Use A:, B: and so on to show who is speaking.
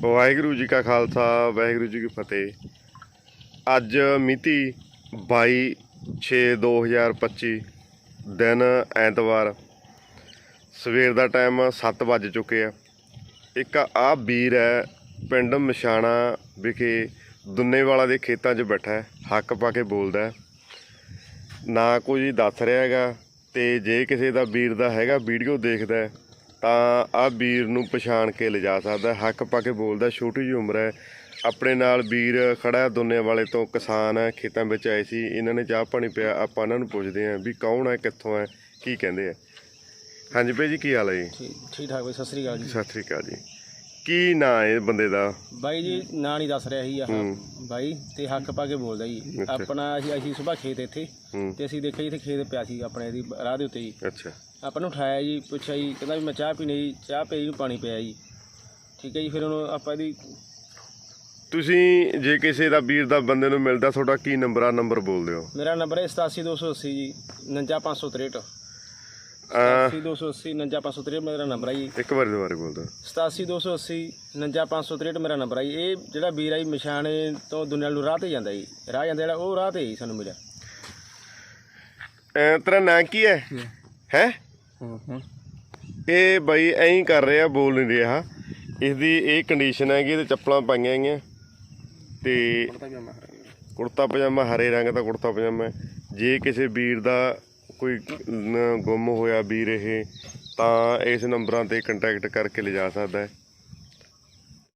A: ਵਾਹਿਗੁਰੂ ਜੀ ਕਾ ਖਾਲਸਾ ਵਾਹਿਗੁਰੂ ਜੀ ਕੀ ਫਤਿਹ। ਅੱਜ ਮਿਤੀ 22 6 2025 ਦਿਨ ਐਤਵਾਰ। ਸਵੇਰ ਦਾ ਟਾਈਮ 7 ਵੱਜ ਚੁੱਕੇ ਆ। ਇੱਕ ਆ ਵੀਰ ਹੈ ਪਿੰਡ ਮਸ਼ਾਣਾ ਵਿਖੇ ਦੁੰਨੇਵਾਲਾ ਦੇ ਖੇਤਾਂ 'ਚ ਬੈਠਾ ਹੈ ਹੱਕ ਪਾ ਕੇ ਬੋਲਦਾ ਹੈ। ਨਾ ਕੋਈ ਦੱਸ ਰਿਹਾ ਹੈਗਾ ਤੇ ਜੇ ਕਿਸੇ ਦਾ ਵੀਰ ਦਾ ਹੈਗਾ ਵੀਡੀਓ ਦੇਖਦਾ ਹੈ, ਤਾਂ ਆ ਵੀਰ ਨੂੰ ਪਛਾਣ ਕੇ ਲਿਜਾ ਸਕਦਾ। ਹੱਕ ਪਾ ਕੇ ਬੋਲਦਾ ਛੋਟੀ ਜਿਹੀ ਉਮਰ ਹੈ। ਆਪਣੇ ਨਾਲ ਵੀਰ ਖੜਾ ਦੁੰਨੇ ਵਾਲੇ ਤੋਂ ਕਿਸਾਨ ਹੈ ਖੇਤਾਂ ਵਿੱਚ ਆਏ ਸੀ। ਇਹਨਾਂ ਨੇ ਚਾਹ ਪਾਣੀ ਪਿਆ ਆਪਾਂ ਇਹਨਾਂ ਨੂੰ ਪੁੱਛਦੇ ਹਾਂ ਵੀ ਕੌਣ ਹੈ ਕਿੱਥੋਂ ਹੈ ਕੀ ਕਹਿੰਦੇ ਆ। ਹਾਂਜੀ ਭਾਈ ਜੀ ਕੀ ਹਾਲ ਹੈ ਜੀ?
B: ਠੀਕ ਠੀਕ ਬਈ ਸਤਿ ਸ੍ਰੀ ਅਕਾਲ ਜੀ।
A: ਸਤਿ ਸ੍ਰੀ ਅਕਾਲ ਜੀ। ਕੀ ਨਾਂ ਹੈ ਬੰਦੇ ਦਾ?
B: ਬਾਈ ਜੀ ਨਾਂ ਨਹੀਂ ਦੱਸ ਰਿਹਾ ਸੀ ਆਹ। ਬਾਈ ਤੇ ਹੱਕ ਪਾ ਕੇ ਬੋਲਦਾ ਜੀ। ਆਪਣਾ ਅਸੀਂ ਅਸੀਂ ਸਵੇਰ ਖੇਤ ਇੱਥੇ ਤੇ ਅਸੀਂ ਦੇਖਿਆ ਜੀ ਇੱਥੇ ਖੇਤ ਪਿਆ ਸੀ ਆਪਣੇ ਦੀ ਰਾਹ ਦੇ ਉੱਤੇ ਜੀ।
A: ਅੱਛਾ।
B: ਆਪਾਂ ਨੂੰ ਉਠਾਇਆ ਜੀ ਪੁੱਛਿਆ ਜੀ ਕਹਿੰਦਾ ਵੀ ਮੈਂ ਚਾਹ ਪੀਣੀ ਜੀ ਚਾਹ ਪਈ ਨੂੰ ਪਾਣੀ ਪਿਆ ਜੀ। ਠੀਕ ਹੈ ਜੀ ਫਿਰ ਉਹਨੂੰ ਆਪਾਂ ਇਹਦੀ
A: ਤੁਸੀਂ ਜੇ ਕਿਸੇ ਦਾ ਵੀਰ ਦਾ ਬੰਦੇ ਨੂੰ ਮਿਲਦਾ ਤੁਹਾਡਾ ਕੀ ਨੰਬਰ ਆ? ਨੰਬਰ ਬੋਲ ਦਿਓ।
B: ਮੇਰਾ ਨੰਬਰ ਹੈ 87280 ਜੀ 59563
A: ਅਹ
B: 87280 59563 ਮੇਰਾ ਨੰਬਰ ਹੈ ਜੀ।
A: ਇੱਕ ਵਾਰ ਦੁਬਾਰਾ ਬੋਲ ਦਿਓ।
B: 87280 59563 ਮੇਰਾ ਨੰਬਰ ਹੈ ਜੀ। ਇਹ ਜਿਹੜਾ ਵੀਰ ਆ ਜੀ ਮਸ਼ਾਣੇ ਤੋਂ ਦੁਨੀਆ ਨੂੰ ਰਾਹ ਤੇ ਜਾਂਦਾ ਜੀ। ਰਾਹ ਜਾਂਦਾ ਜਿਹੜਾ ਉਹ ਰਾਹ ਤੇ ਜੀ ਸਾਨੂੰ ਮਿਲਿਆ।
A: ਤੇਰਾ ਨਾਂ ਕੀ ਹੈ? ਹੈ
B: ਹੂੰ? ਹੂੰ?
A: ਇਹ ਬਾਈ ਐਂ ਕਰ ਰਿਹਾ ਬੋਲ ਨਹੀਂ ਰਿਹਾ। ਇਸ ਦੀ ਇਹ ਕੰਡੀਸ਼ਨ ਹੈਗੀ ਤੇ ਚੱਪਲਾਂ ਪਾਈਆਂ ਹੈਗੀਆਂ ਤੇ ਕੁੜਤਾ ਪਜਾਮਾ ਹਰੇ ਰੰਗ ਦਾ। ਕੁੜਤਾ ਪਜਾਮਾ। ਜੇ ਕਿਸੇ ਵੀਰ ਦਾ ਕੋਈ ਗੁੰਮ ਹੋਇਆ ਵੀਰ ਇਹ ਤਾਂ ਇਸ ਨੰਬਰਾਂ ਤੇ ਕੰਟੈਕਟ ਕਰਕੇ ਲਿਜਾ ਸਕਦਾ ਹੈ।